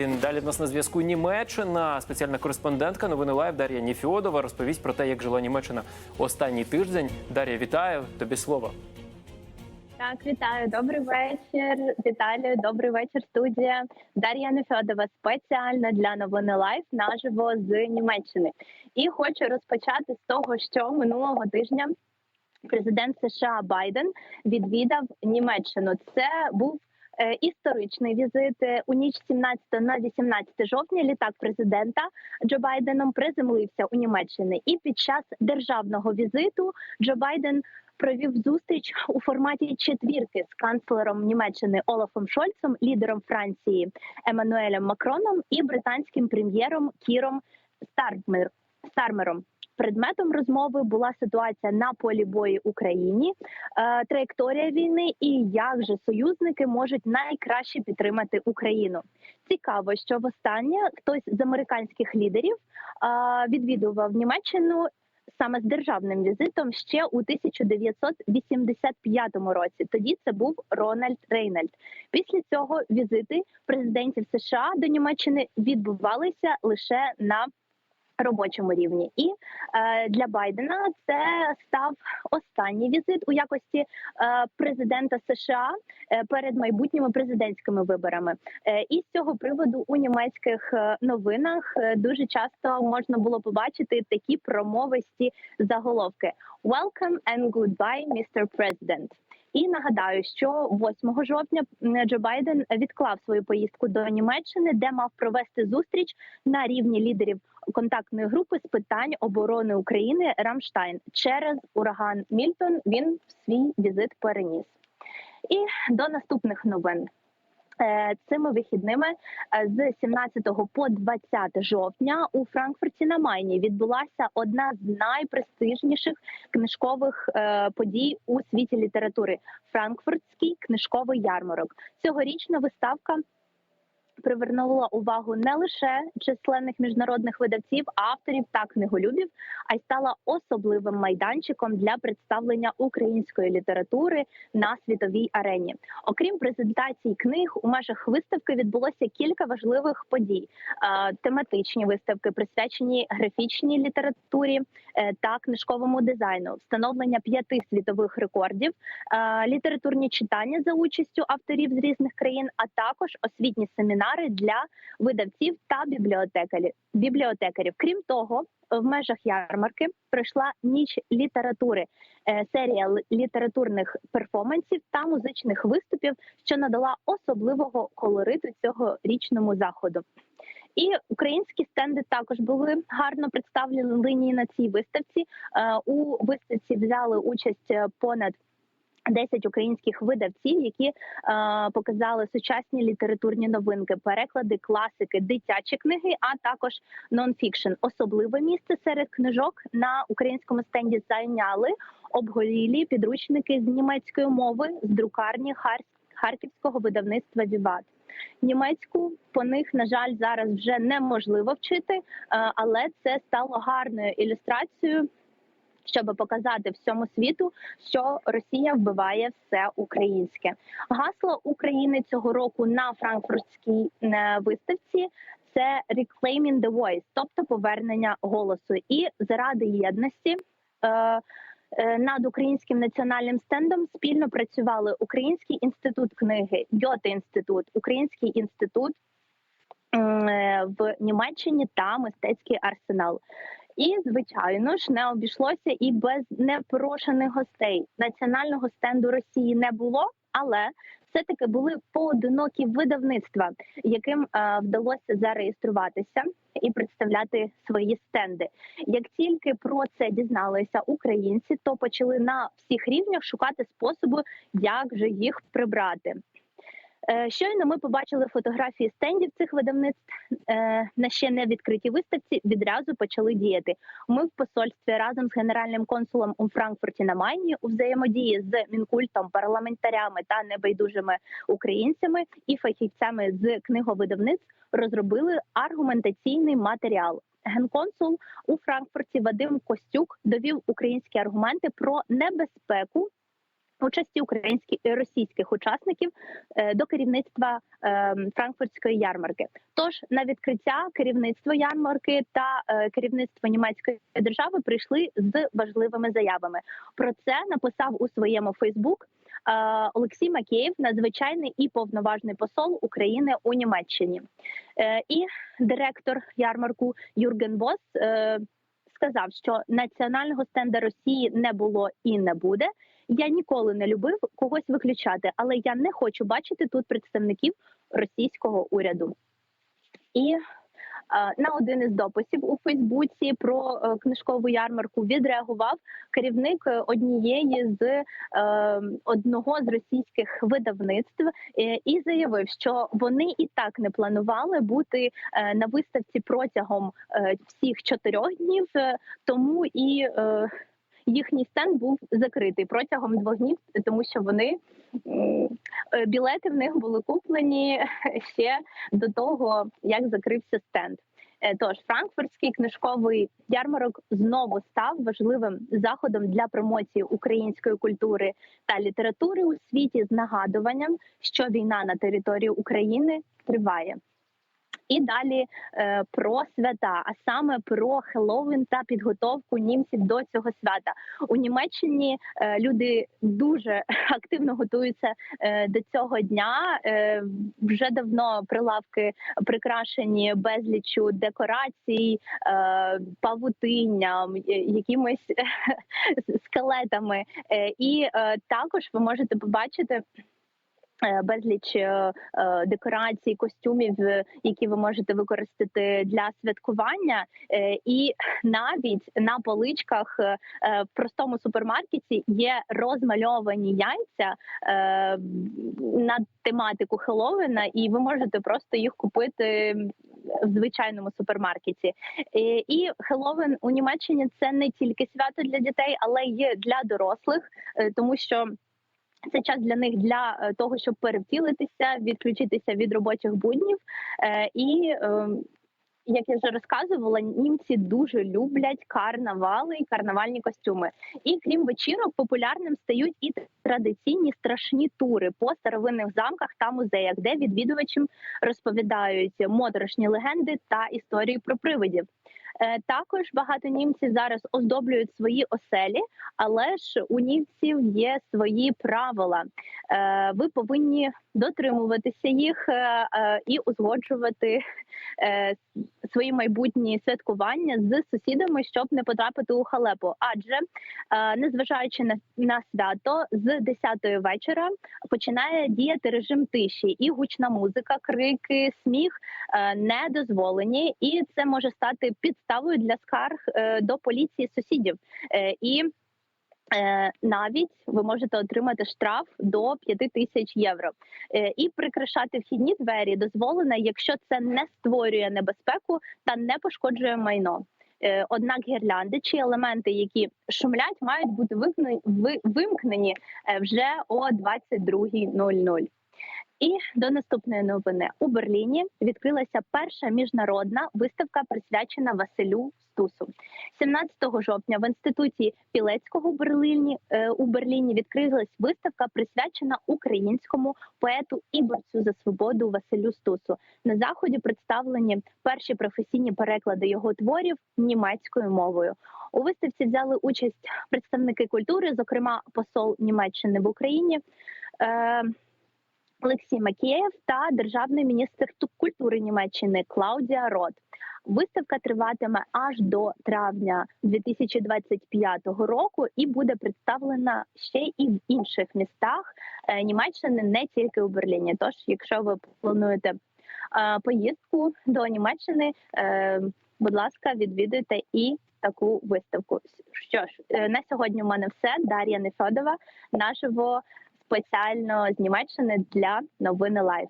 Далі в нас на зв'язку Німеччина. Спеціальна кореспондентка новини Лайв Дар'я Ніфіодова розповість про те, як жила Німеччина останній тиждень. Дар'я, вітаю тобі слово. Так, вітаю, добрий вечір. Віталію, добрий вечір, студія. Дар'я Нефьодова спеціально для новини Лайф наживо з Німеччини. І хочу розпочати з того, що минулого тижня президент США Байден відвідав Німеччину. Це був історичний візит Е, у ніч з 17 на 18 жовтня. Літак президента Джо Байденом приземлився у Німеччині. І під час державного візиту Джо Байден провів зустріч у форматі четвірки з канцлером Німеччини Олафом Шольцем, лідером Франції Еммануелем Макроном і британським прем'єром Кіром Стармер, Стармером. Предметом розмови була ситуація на полі бою Україні, е, траєкторія війни і як же союзники можуть найкраще підтримати Україну. Цікаво, що востаннє хтось з американських лідерів е, відвідував Німеччину саме з державним візитом ще у 1985 році. Тоді це був Рональд Рейнальд. Після цього візити президентів США до Німеччини відбувалися лише на робочому рівні, і е, для Байдена це став останній візит у якості е, президента США е, перед майбутніми президентськими виборами. Е, і з цього приводу у німецьких е, новинах е, дуже часто можна було побачити такі промовисті заголовки: «Welcome and goodbye, Mr. President». І нагадаю, що 8 жовтня Джо Байден відклав свою поїздку до Німеччини, де мав провести зустріч на рівні лідерів контактної групи з питань оборони України Рамштайн через ураган Мільтон. Він свій візит переніс. І до наступних новин. Е, Цими вихідними е, з 17 по 20 жовтня у Франкфурті на Майні відбулася одна з найпрестижніших книжкових е, подій у світі літератури Франкфуртський книжковий ярмарок. Цьогорічна виставка привернула увагу не лише численних міжнародних видавців, авторів та книголюбів, а й стала особливим майданчиком для представлення української літератури на світовій арені. Окрім презентацій книг, у межах виставки відбулося кілька важливих подій: Е, тематичні виставки, присвячені графічній літературі е, та книжковому дизайну, встановлення п'яти світових рекордів, е, літературні читання за участю авторів з різних країн, а також освітні семінари для видавців та бібліотекарів. бібліотекарів. Крім того, в межах ярмарки пройшла ніч літератури, е, серія літературних перформансів та музичних виступів, що надала особливого колориту цього річному заходу. І українські стенди також були гарно представлені на цій виставці. Е, У виставці взяли участь е, понад 10 українських видавців, які е, показали сучасні літературні новинки, переклади, класики, дитячі книги, а також нонфікшн. Особливе місце серед книжок на українському стенді зайняли обголілі підручники з німецької мови з друкарні Хар- харківського видавництва Віват. Німецьку по них на жаль зараз вже неможливо вчити, е, але це стало гарною ілюстрацією щоб показати всьому світу, що Росія вбиває все українське. Гасло України цього року на франкфуртській е, виставці. Це «Reclaiming the Voice», тобто повернення голосу, і заради єдності е, е, над українським національним стендом спільно працювали Український інститут книги, Гьоте інститут, Український інститут в Німеччині та мистецький арсенал. І звичайно ж не обійшлося і без непрошених гостей. Національного стенду Росії не було, але все-таки були поодинокі видавництва, яким е, вдалося зареєструватися і представляти свої стенди. Як тільки про це дізналися українці, то почали на всіх рівнях шукати способи, як же їх прибрати. Е, Щойно ми побачили фотографії стендів цих видавництв е, на ще не відкритій виставці. Відразу почали діяти. Ми в посольстві разом з генеральним консулом у Франкфурті на Майні у взаємодії з мінкультом, парламентарями та небайдужими українцями і фахівцями з книговидавництв розробили аргументаційний матеріал. Генконсул у Франкфурті Вадим Костюк довів українські аргументи про небезпеку Участі українських і російських учасників е, до керівництва е, франкфуртської ярмарки. Тож на відкриття керівництво ярмарки та е, керівництво німецької держави прийшли з важливими заявами. Про це написав у своєму Фейсбук е, Олексій Макеєв, надзвичайний і повноважний посол України у Німеччині. Е, І директор ярмарку Юрген Бос е, сказав, що національного стенда Росії не було і не буде. Я ніколи не любив когось виключати, але я не хочу бачити тут представників російського уряду. І е, на один із дописів у Фейсбуці про е, книжкову ярмарку відреагував керівник е, однієї з одного з російських видавництв і заявив, що вони і так не планували бути на виставці протягом всіх чотирьох днів, тому і їхній стенд був закритий протягом двох днів, тому що вони е, білети в них були куплені ще до того, як закрився стенд. Е, Тож франкфуртський книжковий ярмарок знову став важливим заходом для промоції української культури та літератури у світі з нагадуванням, що війна на території України триває. І далі е, про свята, а саме про Хеллоуін та підготовку німців до цього свята у Німеччині. Е, люди дуже активно готуються е, до цього дня. Е, вже давно прилавки прикрашені безліччю декорацій, е, павутинням, е, якимись скелетами. Е, і е, також ви можете побачити. Е, Безліч е, е, декорацій, костюмів, які ви можете використати для святкування, і навіть на поличках в простому супермаркеті є розмальовані яйця на тематику Хеллоуіна, і ви можете просто їх купити в звичайному супермаркеті. І, Хеллоуін у Німеччині це не тільки свято для дітей, але й для дорослих, тому що. Це час для них для е, того, щоб перевтілитися, відключитися від робочих буднів. Е, і е, як я вже розказувала, німці дуже люблять карнавали і карнавальні костюми. І крім вечірок, популярним стають і традиційні страшні тури по старовинних замках та музеях, де відвідувачам розповідають моторошні легенди та історії про привидів. Е, Також багато німців зараз оздоблюють свої оселі, але ж у німців є свої правила. Е, Ви повинні дотримуватися їх е, і узгоджувати свої майбутні святкування з сусідами, щоб не потрапити у халепу. Адже е, незважаючи на, на свято, з 10-ї вечора починає діяти режим тиші, і гучна музика, крики, сміх е, не дозволені, і це може стати підставою для скарг е, до поліції сусідів. І навіть ви можете отримати штраф до 5 тисяч євро. Е, І прикрашати вхідні двері дозволено, якщо це не створює небезпеку та не пошкоджує майно. Е, Однак гірлянди чи елементи, які шумлять, мають бути вимкнені, ви- вимкнені е, вже о 22.00. І до наступної новини у Берліні відкрилася перша міжнародна виставка, присвячена Василю Стусу. 17 жовтня в інституті Пілецького у Берліні е, у Берліні відкрилась виставка, присвячена українському поету і борцю за свободу Василю Стусу. На заході представлені перші професійні переклади його творів німецькою мовою. У виставці взяли участь представники культури, зокрема посол Німеччини в Україні. Олексій Макеєв та державний міністр культури Німеччини Клаудія Рот. Виставка триватиме аж до травня 2025 року і буде представлена ще і в інших містах е, Німеччини, не тільки у Берліні. Тож, якщо ви плануєте е, поїздку до Німеччини, е, будь ласка, відвідуйте і таку виставку. Що ж, на сьогодні у мене все. Дар'я Нефьодова, наживо спеціально з Німеччини для новини Лайф.